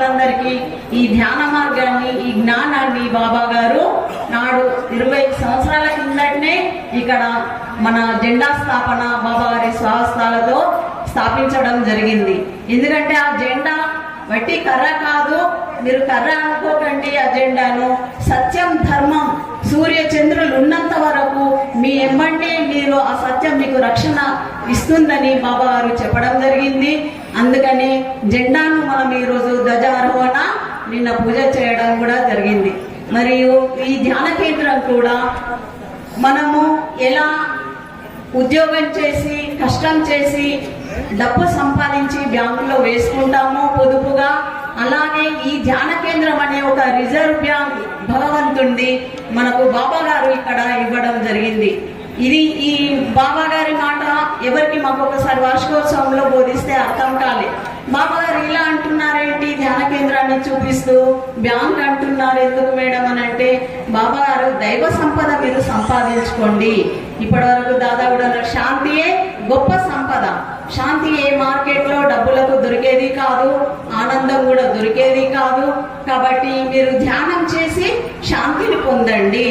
వాసులందరికీ ఈ ధ్యాన మార్గాన్ని ఈ జ్ఞానాన్ని బాబా గారు నాడు ఇరవై సంవత్సరాల కిందటనే ఇక్కడ మన జెండా స్థాపన బాబా గారి స్వహస్తాలతో స్థాపించడం జరిగింది. ఎందుకంటే ఆ జెండా వట్టి కర్ర కాదు మీరు కర్ర అనుకోకండి అజెండాను సత్యం ధర్మం సూర్య చంద్రులు ఉన్నంత వరకు మీ ఎమ్మంటే మీరు ఆ సత్యం మీకు రక్షణ ఇస్తుందని బాబా గారు చెప్పడం జరిగింది. అందుకని జెండాను మనం ఈరోజు నిన్న పూజ చేయడం కూడా జరిగింది. మరియు ఈ ధ్యాన కేంద్రం కూడా మనము ఎలా ఉద్యోగం చేసి కష్టం చేసి డబ్బు సంపాదించి బ్యాంకులో వేసుకుంటాము పొదుపుగా అలాగే ఈ ధ్యాన కేంద్రం అనే ఒక రిజర్వ్ బ్యాంక్ భగవంతుడి మనకు బాబా గారు ఇక్కడ ఇవ్వడం జరిగింది. ఇది ఈ బాబా గారి మాట ఎవరికి మాకు ఒకసారి వార్షికోత్సవంలో బోధిస్తే అర్థం కాలే. బాబా గారు ఇలా అంటున్నారేంటి? ధ్యాన కేంద్రాన్ని చూపిస్తూ బ్యాంక్ అంటున్నారు ఎందుకు మేడం అని అంటే బాబా గారు దైవ సంపద మీరు సంపాదించుకోండి. ఇప్పటి వరకు దాదాపు శాంతియే గొప్ప సంపద. శాంతి ఏ మార్కెట్లో డబ్బులకు దొరికేది కాదు ఆనందం కూడా దొరికేది కాదు. కాబట్టి మీరు ధ్యానం చేసి శాంతిని పొందండి.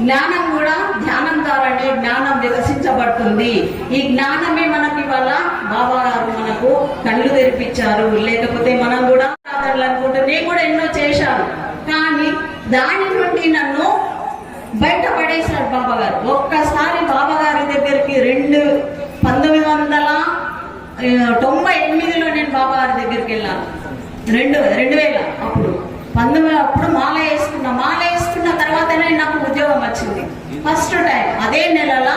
జ్ఞానం కూడా ధ్యానం ద్వారానే జ్ఞానం వికసించబడుతుంది. ఈ జ్ఞానమే మనకి వల్ల బాబా గారు మనకు కళ్ళు తెరిపించారు. లేకపోతే మనం కూడా మాట్లాడాలి అనుకుంటే నేను కూడా ఎన్నో చేశాను. కానీ దాని నుండి నన్ను బయట పడేశాడు బాబాగారు. ఒక్కసారి బాబాగారి దగ్గరికి రెండు పంతొమ్మిది వందల తొంభై ఎనిమిదిలో నేను బాబాగారి దగ్గరికి వెళ్ళాను. రెండు రెండు వేల అప్పుడు. పంతొమ్మిది అప్పుడు మాల వేసుకున్నా మాల వేసుకున్న తర్వాతనే నాకు ఉద్యోగం వచ్చింది. ఫస్ట్ టైం అదే నెలలో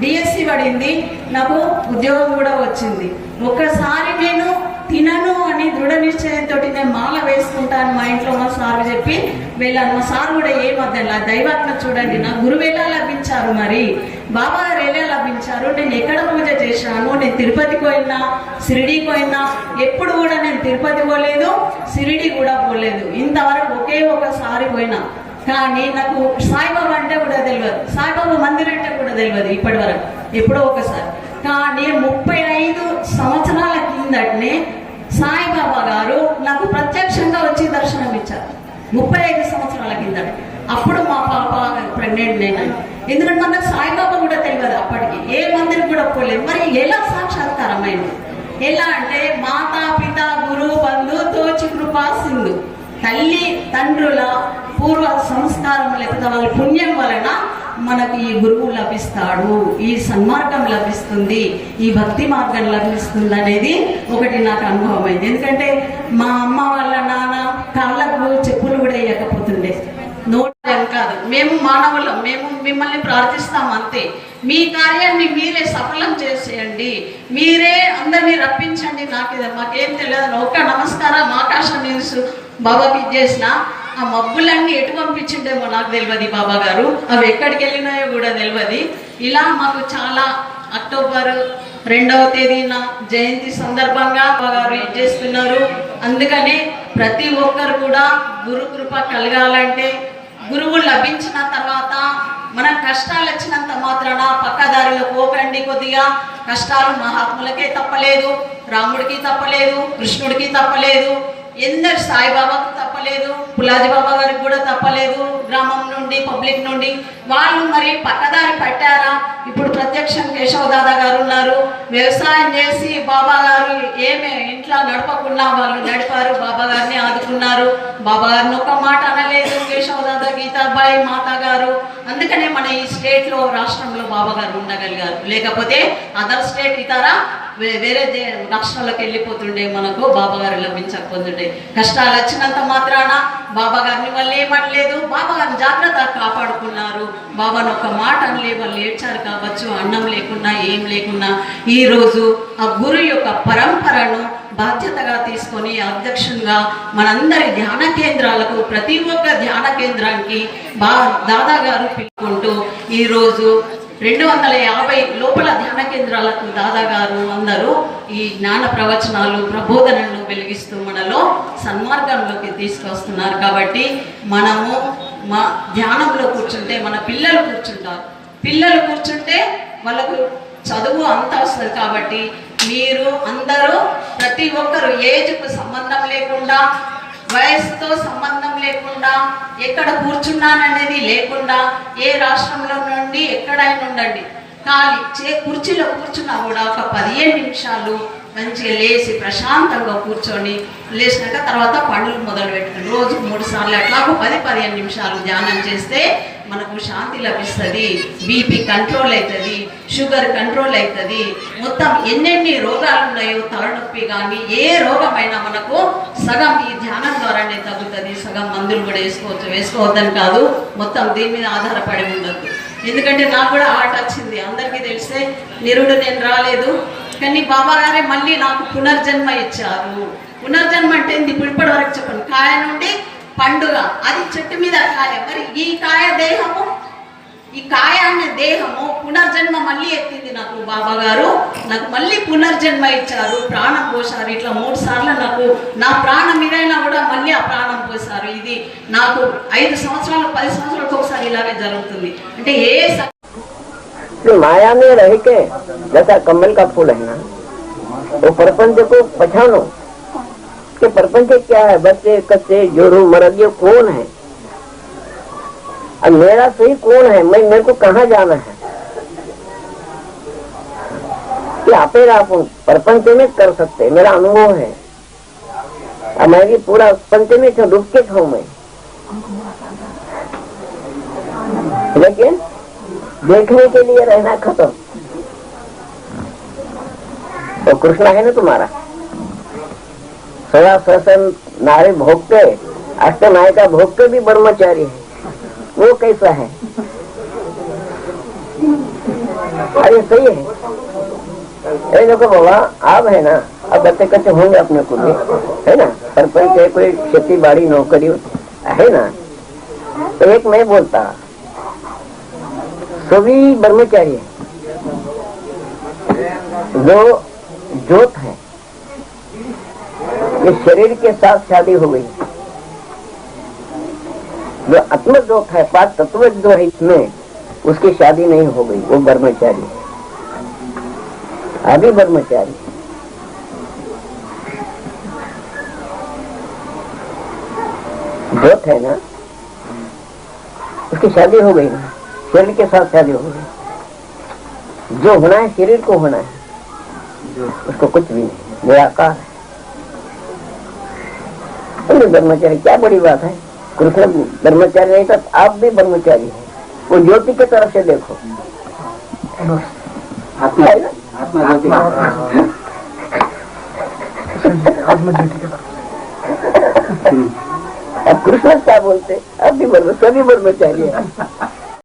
డిఎస్సి పడింది నాకు ఉద్యోగం కూడా వచ్చింది. ఒక్కసారి నేను తినను అని దృఢ నిశ్చయంతో నేను మాల వేసుకుంటాను మా ఇంట్లో మా సార్ చెప్పి వెళ్ళాను మా సార్ కూడా ఏ మధ్యలో దైవాత్మ చూడండి నా గురువు ఎలా లభించారు మరి. బాబా గారు ఎలా లభించారు? నేను ఎక్కడ పూజ చేశాను? నేను తిరుపతికి పోయినా షిరిడీకి పోయినా? ఎప్పుడు కూడా నేను తిరుపతి పోలేదు షిరిడి కూడా పోలేదు. ఇంతవరకు ఒకే ఒకసారి పోయినా. కానీ నాకు సాయిబాబా అంటే కూడా తెలియదు. సాయిబాబా మందిర్ అంటే కూడా తెలియదు ఇప్పటి వరకు ఎప్పుడో ఒకసారి. కానీ ముప్పై ఐదు సంవత్సరాల కిందటనే సాయిబాబా గారు నాకు ప్రత్యక్షంగా వచ్చి దర్శనం ఇచ్చారు. ముప్పై ఐదు సంవత్సరాల కిందట అప్పుడు మా పాప ప్రెగ్నెంట్ నేను. ఎందుకంటే మనకు సాయిబాబా కూడా తెలియదు అప్పటికి. ఏ మందిరం కూడా పోలేదు. మరి ఎలా సాక్షాత్కారమైంది ఎలా అంటే మాతా పిత గురు బంధు తోచి కృపా సింధు. తల్లి తండ్రుల పూర్వ సంస్కారం లేకపోతే వాళ్ళ పుణ్యం వలన మనకు ఈ గురువు లభిస్తాడు ఈ సన్మార్గం లభిస్తుంది ఈ భక్తి మార్గం లభిస్తుంది అనేది ఒకటి నాకు అనుభవం అయింది ఎందుకంటే మా అమ్మ వాళ్ళ నాన్న కాళ్ళకు చెప్పులు కూడా వేయకపోతుండే. నోట్ కాదు. మేము మానవులం మేము మిమ్మల్ని ప్రార్థిస్తాం అంతే. మీ కార్యాన్ని మీరే సఫలం చేసేయండి. మీరే అందరినీ రప్పించండి. నాకు ఇది మాకేం తెలియదు. ఒక్క నమస్కారం ఆకాశం న్యూస్ బాబాకి ఇచ్చేసిన ఆ మబ్బులన్నీ ఎటు పంపించిండేమో నాకు తెలియదు బాబా గారు. అవి ఎక్కడికి వెళ్ళినాయో కూడా తెలియదు ఇలా మాకు చాలా అక్టోబర్ రెండవ తేదీన జయంతి సందర్భంగా బాబాగారు ఇది చేస్తున్నారు. అందుకని ప్రతి ఒక్కరు కూడా గురు కృప కలగాలంటే గురువు లభించిన తర్వాత మన కష్టాలు వచ్చినంత మాత్రాన పక్కదారిలో పోకండి కొద్దిగా. కష్టాలు మహాత్ములకే తప్పలేదు. రాముడికి తప్పలేదు. కృష్ణుడికి తప్పలేదు. ఎందరు సాయిబాబాకు తప్పలేదు పులాజీ బాబా గారికి కూడా తప్పలేదు గ్రామం నుండి పబ్లిక్ నుండి. వాళ్ళు మరి పక్కదారి పట్టారా? ఇప్పుడు ప్రత్యక్షం కేశవ దాదా గారు ఉన్నారు. వ్యవసాయం చేసి బాబా గారు ఏమే ఇంట్లో నడపకుండా వాళ్ళు నడిపారు బాబా గారిని ఆదుకున్నారు. బాబా గారిని ఒక మాట అనలేదు కేశవ దాదా గీతాబాయి మాతా గారు. అందుకనే మన ఈ స్టేట్లో రాష్ట్రంలో బాబా గారు ఉండగలిగారు. లేకపోతే అదర్ స్టేట్ ఇతర వేరే దే- రాష్ట్రాలకు వెళ్ళిపోతుండే మనకు బాబాగారు లభించక లభించకపోతుండే కష్టాలు వచ్చినంత మాత్రాన బాబా గారిని వాళ్ళు ఏమనలేదు. బాబా గారిని జాగ్రత్త కాపాడుకున్నారు. బాబాను ఒక మాట అనలే వాళ్ళు ఏడ్చారు కావచ్చు అన్నం లేకున్నా ఏం లేకున్నా. ఈరోజు ఆ గురు యొక్క పరంపరను బాధ్యతగా తీసుకొని అధ్యక్షునిగా మనందరి ధ్యాన కేంద్రాలకు ప్రతి ఒక్క ధ్యాన కేంద్రానికి బా దాదా గారు పిలుచుకుంటూ ఈరోజు రెండు వందల యాభై లోపల ధ్యాన కేంద్రాలకు దాదాగారు అందరూ ఈ జ్ఞాన ప్రవచనాలు ప్రబోధనలను వెలిగిస్తూ మనలో సన్మార్గంలోకి తీసుకొస్తున్నారు. కాబట్టి మనము మా ధ్యానంలో కూర్చుంటే మన పిల్లలు కూర్చుంటారు. పిల్లలు కూర్చుంటే వాళ్ళకు చదువు అంతా వస్తుంది కాబట్టి మీరు అందరూ ప్రతి ఒక్కరు ఏజ్కు సంబంధం లేకుండా వయసుతో సంబంధం లేకుండా ఎక్కడ కూర్చున్నానని లేకుండా ఏ రాష్ట్రంలో నుండి ఎక్కడైనా ఉండండి. ఖాళీ చే కుర్చీలో కూర్చున్నా కూడా ఒక పదిహేను నిమిషాలు మంచిగా లేచి ప్రశాంతంగా కూర్చొని లేచినాక తర్వాత పనులు మొదలు పెట్టుకుని రోజు మూడు సార్లు అట్లా పది పదిహేను నిమిషాలు ధ్యానం చేస్తే మనకు శాంతి లభిస్తుంది బీపీ కంట్రోల్ అవుతుంది షుగర్ కంట్రోల్ అవుతుంది మొత్తం ఎన్నెన్ని రోగాలు ఉన్నాయో తలనొప్పి కానీ ఏ రోగమైనా మనకు సగం ఈ ధ్యానం ద్వారానే తగ్గుతుంది. సగం మందులు కూడా వేసుకోవచ్చు వేసుకోవద్దని కాదు. మొత్తం దీని మీద ఆధారపడి ఉండద్దు. ఎందుకంటే నాకు కూడా ఆట వచ్చింది. అందరికీ తెలిస్తే నిరుడు నేను రాలేదు. కానీ బాబా గారే మళ్ళీ నాకు పునర్జన్మ ఇచ్చారు. పునర్జన్మ అంటే ఇప్పుడు ఇప్పటి వరకు చెప్పండి కాయ నుండి పండుగ. అది చెట్టు మీద కాయ. మరి ఈ కాయ దేహము? ఈ కాయ అనే దేహము పునర్జన్మ మళ్ళీ ఎత్తింది నాకు బాబా గారు. నాకు మళ్ళీ పునర్జన్మ ఇచ్చారు. ప్రాణం పోసారు ఇట్లా మూడు సార్లు నాకు నా ప్రాణం ఇదైనా కూడా మళ్ళీ ఆ ప్రాణం పోసారు ఇది నాకు ఐదు సంవత్సరాలు పది సంవత్సరాలకు ఒకసారి ఇలాగే జరుగుతుంది. అంటే ఏ तो माया में रह के जैसा कमल का फूल है ना, वो प्रपंच को पहचानो। कि प्रपंच क्या है? बच्चे, कच्चे जोरू मरद, ये कौन है? अब मेरा सही कौन है? मैं, मेरे को कहाँ जाना है? कि आपे प्रपंच में कर सकते मेरा अनुभव है। अब मैं भी पूरा पंच में डूब के मैं? लेकिन देखने के लिए रहना खत्म। तो कृष्ण है ना तुम्हारा? सदा ससन नारे भोगते अष्ट नायिका भोगते भी ब्रह्मचारी है। वो कैसा है? अरे सही है। अरे देखो बाबा, आप है ना अब बच्चे कच्चे होंगे अपने को भी, है ना? सरपंच है, कोई खेती बाड़ी, नौकरी, है ना? तो एक मैं बोलता सभी ब्रह्मचारी है जो जोत है। ये शरीर के साथ शादी हो गई। जो आत्म जोत है पाँच तत्व जो है इसमें, उसकी शादी नहीं हो गई। वो ब्रह्मचारी है। अभी ब्रह्मचारी। जोत है ना? उसकी शादी हो गई ना? शरीर के साथ शादी हो गई। जो होना है, शरीर को होना है। उसको कुछ भी नहीं। निराकार है। ब्रह्मचारी, क्या बड़ी बात है? कृष्ण ब्रह्मचारी नहीं तो आप भी ब्रह्मचारी है। वो ज्योति की तरफ़ से देखो। अब कृष्ण क्या बोलते? अब भी सभी ब्रह्मचारी है।